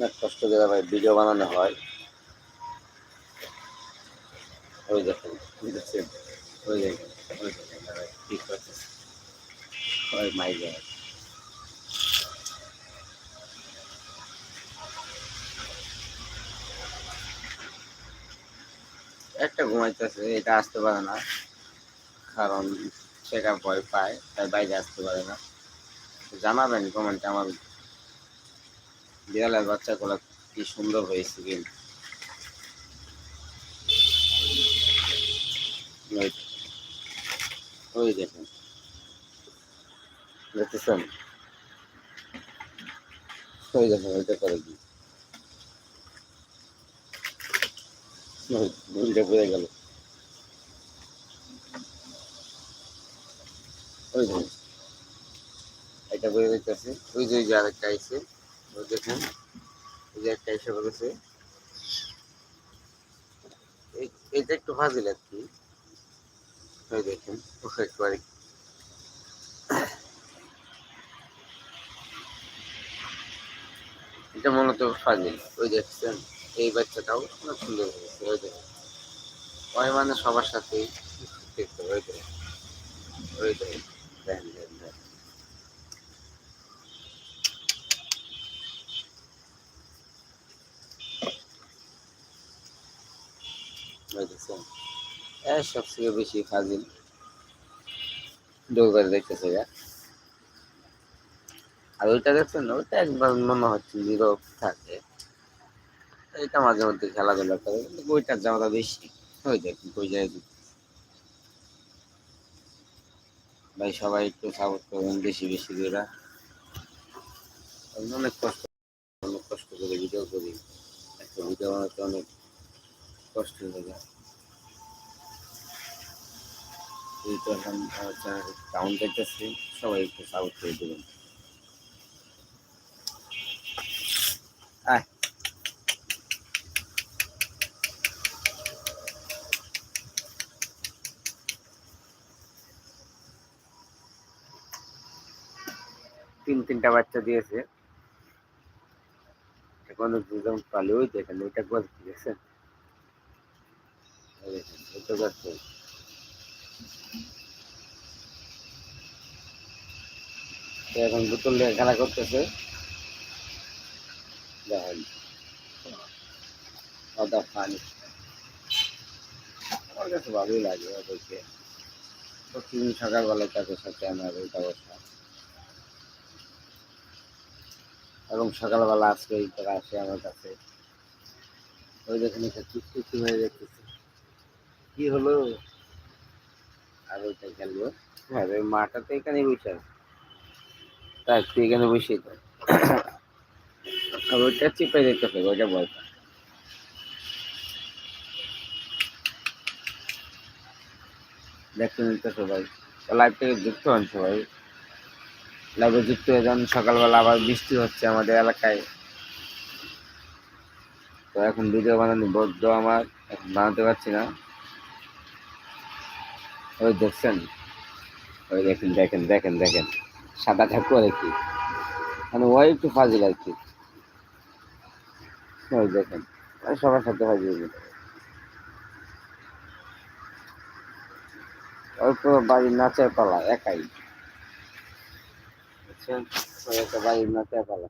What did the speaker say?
অনেক কষ্ট করে ভাই ভিডিও বানানো হয়। ওই দেখেন বুঝেছেন ওই দেখেন ওই দেখেন, ভাই, কি করতেছে? ওই মাই গড। একটা ঘুমাইতেছে, এটা আসতে পারে না, কারণ সেটা ভয় পায়, তাই বাইরে আসতে পারে না। জানাবেন কমেন্টে আমার বিড়ালের বাচ্চাগুলো কি সুন্দর হয়েছে কিন্তু। ওই দেখতেছেন? ওই ওইটা করে কি পড়ে গেল। ওই এটা পড়ে দেখতেছে ওই যে আরেকটা আইছে। এই যে একটা এসে বলেছে। এইটা একটু ফাজিল আর কি। এটা মূলত ফাজিল। ওই দেখছেন, এই বাচ্চাটাও অনেক সুন্দর হয়েছে, ওই দেখুন। ওই মানে সবার দেখতে ওই দেখুন, ওই দেখেন দেখেন দেখেন দেখছেন এর সবথেকে বেশি ফাজিল। ডোর করে দেখতেছে। আর ওইটা দেখছেন ওইটা একবার মনে হচ্ছে নীরব থাকে। এটা মাঝে মধ্যে খেলাধুলা করে, কিন্তু ওইটার জামাটা বেশি। ওই দেখুন ওই জায়গায় ভাই, সবাই একটু সাপোর্ট করবেন, বেশি বেশি করে। অনেক কষ্ট অনেক কষ্ট করে ভিডিও করি। একটা ভিডিও বানাতে অনেক কষ্ট হয়ে যায় এই তো এখন কাউন্ট দেখতেছি, সবাই একটু করে দেবেন। তিন, তিনটা বাচ্চা দিয়েছে। এখন দুজন পালে ওই দেখেন, ওইটা গোল দেখছেন এই এখন বোতল নিয়ে খেলা করতেছে ভালোই লাগে ওদেরকে প্রতিদিন সকালবেলায় তাদের সাথে আমার ওইটা বসা এবং সকালবেলা আজকে এই আসে আমার কাছে। ওই দেখেন একটা চুপচুপি হয়ে দেখতেছে কি হলো? আর ওইটা খেলব হ্যাঁ ওই মাটা তো এখানে বসে আছে। তাই এখানে বসে তো আর ওইটা চিপে দেখতেছে ওইটা ভয় পায় দেখতে নিতে সবাই লাইভ থেকে যুক্ত হন সবাই লাইভে যুক্ত হয়ে যান, সকালবেলা আবার বৃষ্টি হচ্ছে আমাদের এলাকায়। তো এখন ভিডিও বানানো বদ্ধ আমার, এখন বানাতে পারছি না। ওই দেখছেন? ওই দেখেন দেখেন দেখেন দেখেন। সাদা ঠাকুর আর কি? মানে ওই একটু ফাজিল আর কি। ওই দেখেন সবার সাথে ফাজিল। ওই পুরো বাড়ির নাচের পালা, একাই। একটা বাড়ির নাচের পালা।